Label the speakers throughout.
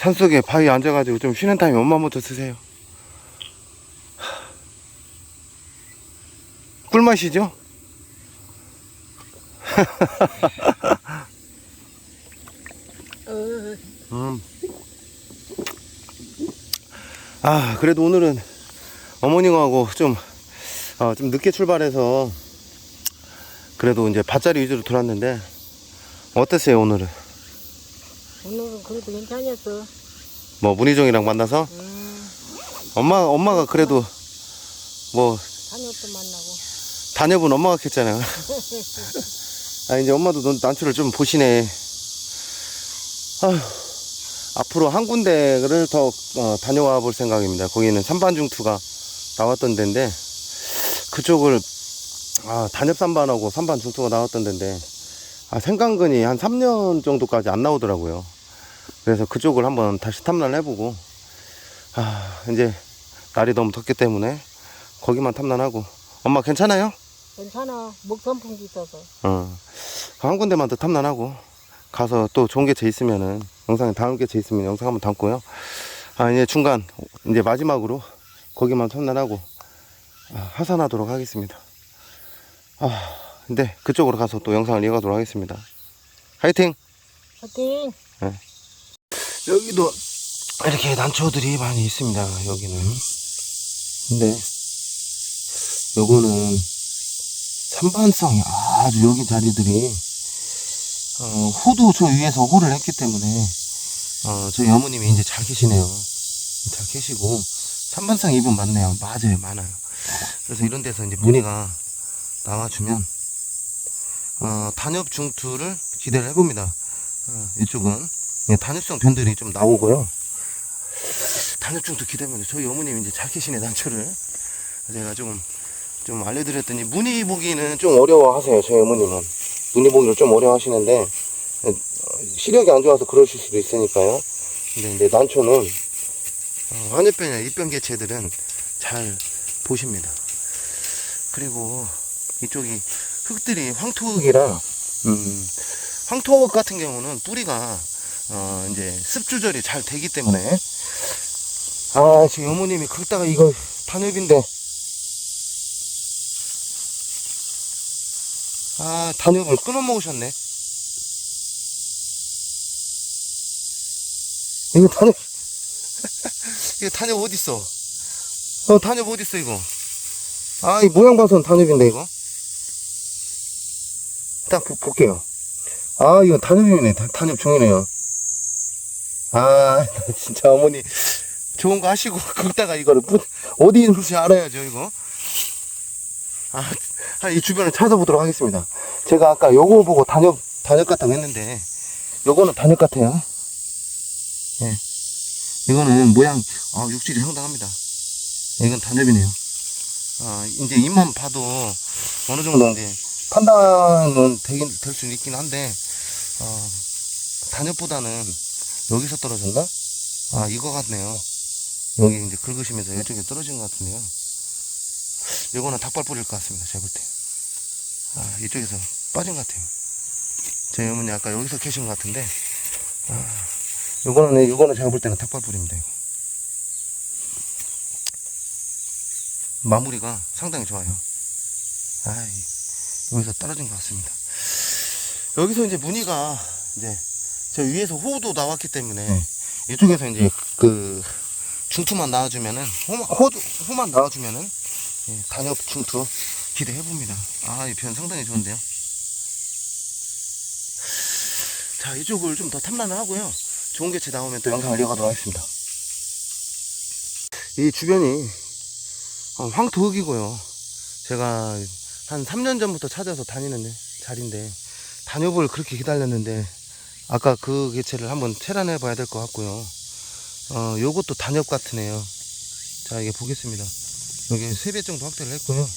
Speaker 1: 산속에 바위에 앉아가지고 좀 쉬는 타임 엄마부터 쓰세요. 꿀맛이죠?
Speaker 2: 어,
Speaker 1: 음. 아, 그래도 오늘은 어머님하고 좀, 어, 좀 늦게 출발해서 그래도 이제 밭자리 위주로 돌았는데 어땠어요, 오늘은?
Speaker 2: 오늘은 그래도 괜찮았어.
Speaker 1: 뭐, 문희정이랑 만나서?
Speaker 2: 음,
Speaker 1: 엄마, 엄마가 그래도 뭐,
Speaker 2: 한엽도 만나고.
Speaker 1: 단엽은 엄마가 캤잖아요. 아, 이제 엄마도 넌 난초를 좀 보시네. 아휴, 앞으로 한 군데를 더 어, 다녀와 볼 생각입니다. 거기는 산반중투가 나왔던 데인데, 그쪽을, 아, 단엽 산반하고 산반중투가 나왔던 데인데, 아, 생강근이 한 3년 정도까지 안 나오더라고요. 그래서 그쪽을 한번 다시 탐난을 해보고, 아, 이제 날이 너무 덥기 때문에 거기만 탐난하고, 엄마 괜찮아요?
Speaker 2: 괜찮아. 먹선풍기 있어서.
Speaker 1: 어. 한 군데만 더 탐난하고 가서 또 좋은 개체 있으면은 영상에 다음 개체 있으면 영상 한번 담고요. 아 이제 중간 이제 마지막으로 거기만 탐난하고 아, 하산하도록 하겠습니다. 아 근데 그쪽으로 가서 또 영상을 이어가도록 하겠습니다. 화이팅!
Speaker 2: 화이팅!
Speaker 1: 여기도 이렇게 난초들이 많이 있습니다. 여기는 근데 요거는 산반성이 아주 여기 자리들이 어, 호도 저 위에서 호를 했기 때문에 어, 저희 어머님이 이제 잘 계시네요. 잘 계시고 산반성 입은 많네요. 맞아요, 많아요. 그래서 이런 데서 이제 무늬가 나와주면 어, 단엽 중투를 기대를 해봅니다. 어, 이쪽은. 예, 단엽성 변들이 좀 나오고요. 단엽 중투 기대면 저희 어머님이 이제 잘 계시네 단초를. 제가 조금 좀 알려드렸더니 무늬 보기는 좀 어려워하세요 저희 어머님은. 무늬 보기를 좀 어려워하시는데 어, 시력이 안 좋아서 그러실 수도 있으니까요. 근데 이제 난초는 어, 한엽변이나 입변 개체들은 잘 보십니다. 그리고 이쪽이 흙들이 황토흙이라. 음, 황토흙 같은 경우는 뿌리가 어, 이제 습 조절이 잘 되기 때문에. 아 지금 어머님이 긁다가 이거 단엽인데. 아 단엽을 끊어 먹으셨네. 이거 단엽. 이거 단엽 어딨어? 어 단엽 어딨어 이거? 아 이 모양 봐서는 단엽인데 이거 딱 보, 볼게요. 아 이거 단엽이네. 다- 단엽 종이네요. 아 진짜 어머니 좋은 거 하시고 긁다가 이거를 뿌, 어디 있는지 알아야죠 이거. 아, 아, 이 주변을 찾아보도록 하겠습니다. 제가 아까 요거 보고 단엽 단엽 같다고 했는데 요거는 단엽 같아요. 예. 이거는 모양 아, 육질이 상당합니다. 이건 단엽이네요. 아, 이제 잎만 봐도 어느 정도 이제 판단은 되긴 될 수는 있긴 한데 어, 단엽보다는 여기서 떨어졌나? 아 이거 같네요 여기 이제 긁으시면서 이쪽에 떨어진 것 같은데요. 이거는 닭발 뿌릴 것 같습니다. 제가 볼 때. 아, 이쪽에서 빠진 것 같아요. 저희 어머니 아까 여기서 계신 것 같은데. 아, 요거는, 요거는 제가 볼 때는 닭발 뿌립니다. 이거. 마무리가 상당히 좋아요. 아, 여기서 떨어진 것 같습니다. 여기서 이제 무늬가 이제 저 위에서 호도 나왔기 때문에 이쪽에서 이제 그 중투만 나와주면은 호만, 호, 호만 나와주면은 예, 단엽 중투 기대해 봅니다. 아, 이 표현 상당히 좋은데요. 자, 이쪽을 좀 더 탐란을 하고요. 좋은 개체 나오면 또 영상을 이어가도록 하겠습니다. 이 주변이 어, 황토흙이고요. 제가 한 3년 전부터 찾아서 다니는 자리인데 단엽을 그렇게 기다렸는데 아까 그 개체를 한번 체란해 봐야 될 것 같고요. 어, 요것도 단엽 같으네요. 자, 이게 보겠습니다. 여기 세배 정도 확대를 했고요.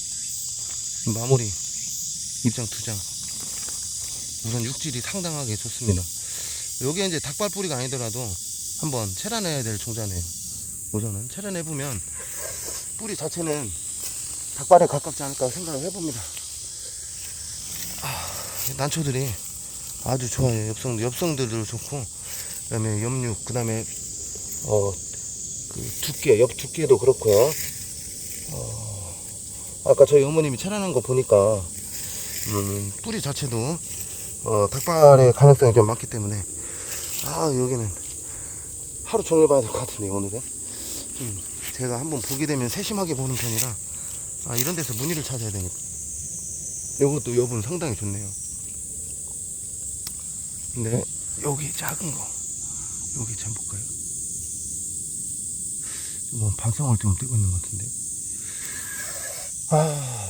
Speaker 1: 마무리 입장 두 장. 우선 육질이 상당하게 좋습니다. 요게 이제 닭발 뿌리가 아니더라도 한번 체란해야 될 종자네요. 우선은 체란해 보면 뿌리 자체는 닭발에 가깝지 않을까 생각을 해봅니다. 아, 난초들이 아주 좋아요. 엽성, 엽성들도 좋고, 그 다음에 염육, 그 다음에 어, 그 두께, 옆 두께도 그렇고요. 어, 아까 저희 어머님이 차려놓은 거 보니까, 음, 뿌리 자체도, 어, 닭발의 가능성이 좀 많기 때문에, 아, 여기는 하루 종일 봐야 될 것 같은데, 오늘은. 좀 제가 한번 보게 되면 세심하게 보는 편이라, 아, 이런 데서 무늬를 찾아야 되니까. 요것도 여분 상당히 좋네요. 근데, 여기 작은 거, 여기 좀 볼까요? 뭐 반성을 좀 뜨고 있는 것 같은데. 아,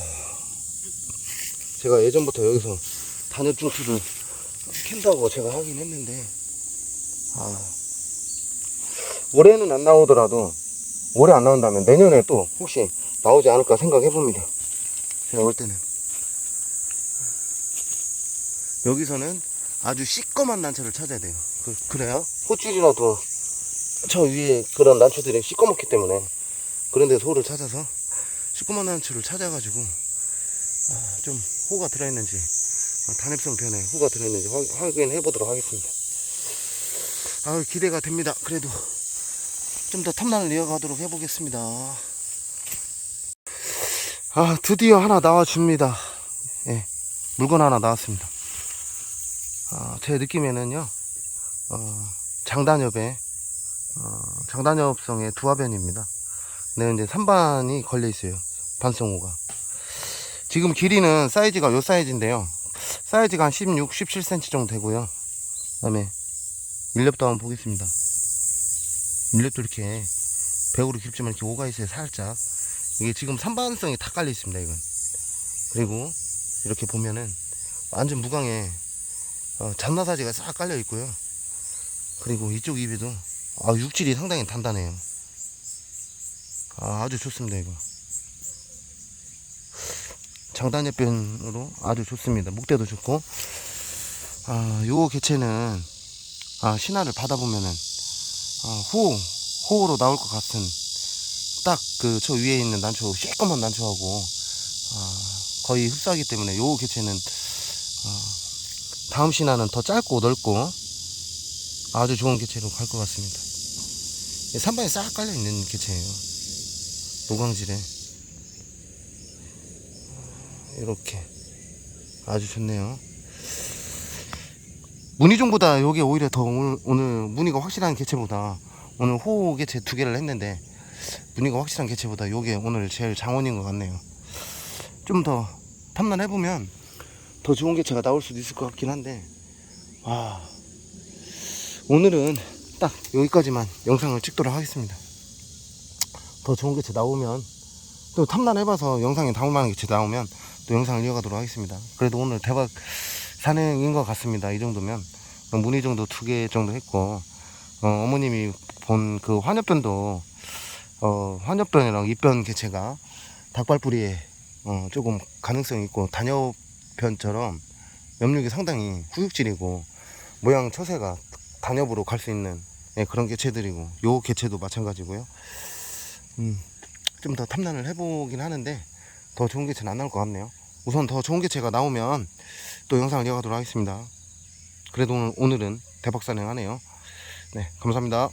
Speaker 1: 제가 예전부터 여기서 단엽 중투를 캔다고 제가 하긴 했는데, 아, 올해는 안 나오더라도 올해 안 나온다면 내년에 또 혹시 나오지 않을까 생각해 봅니다. 제가 올 때는 여기서는 아주 시꺼먼 난초를 찾아야 돼요. 그, 그래야 호줄이라도 저 위에 그런 난초들이 시꺼멓기 때문에 그런 데서 호를 찾아서 시꺼먼 난초를 찾아가지고 아, 좀 호가 들어있는지 아, 단엽성 편에 호가 들어있는지 확- 확인해 보도록 하겠습니다. 아 기대가 됩니다. 그래도 좀 더 탐난을 이어가도록 해보겠습니다. 아 드디어 하나 나와줍니다. 예, 물건 하나 나왔습니다. 아, 제 느낌에는요, 어, 장단엽의 어, 장단엽성의 두화변입니다. 네, 이제 3반이 걸려 있어요. 반성호가. 지금 길이는 사이즈가 요 사이즈인데요. 사이즈가 한 16, 17cm 정도 되고요. 그 다음에 밀렵도 한번 보겠습니다. 밀렵도 이렇게 배우로 깊지만 이렇게 오가 있어요. 살짝. 이게 지금 3반성이 다 깔려 있습니다. 이건. 그리고 이렇게 보면은 완전 무광에 어, 잔나사지가 싹 깔려 있고요. 그리고 이쪽 입에도 아, 육질이 상당히 단단해요. 아, 아주 좋습니다, 이거. 장단엽변으로 아주 좋습니다. 목대도 좋고. 아, 요 개체는 아, 신화를 받아보면은 아, 호, 호로 나올 것 같은 딱 그 저 위에 있는 난초, 시꺼먼 난초하고 아, 거의 흡사하기 때문에 요 개체는 아, 다음 신화는 더 짧고 넓고 아주 좋은 개체로 갈 것 같습니다. 3반에 싹 깔려 있는 개체예요. 노광질에 이렇게 아주 좋네요. 무늬종보다 이게 오히려 더 오늘, 오늘 무늬가 확실한 개체보다 오늘 호 개체 두 개를 했는데 무늬가 확실한 개체보다 이게 오늘 제일 장원인 것 같네요. 좀 더 탐난해 보면 더 좋은 개체가 나올 수도 있을 것 같긴 한데 와. 오늘은 딱 여기까지만 영상을 찍도록 하겠습니다. 더 좋은 개체 나오면 또 탐난해봐서 영상에 담을 만한 개체 나오면 또 영상을 이어가도록 하겠습니다. 그래도 오늘 대박 산행인 것 같습니다 이 정도면 무늬 정도 두 개 정도 했고 어, 머님이 본 그 환엽변도 어, 환엽변이랑 입변 개체가 닭발뿌리에 어, 조금 가능성이 있고 단엽변처럼 염력이 상당히 후육질이고 모양 처세가 단엽으로 갈 수 있는 예, 그런 개체들이고 요 개체도 마찬가지고요. 음, 좀 더 탐난을 해보긴 하는데 더 좋은 개체는 안 나올 것 같네요. 우선 더 좋은 개체가 나오면 또 영상을 이어가도록 하겠습니다. 그래도 오늘, 오늘은 대박 산행하네요. 네, 감사합니다.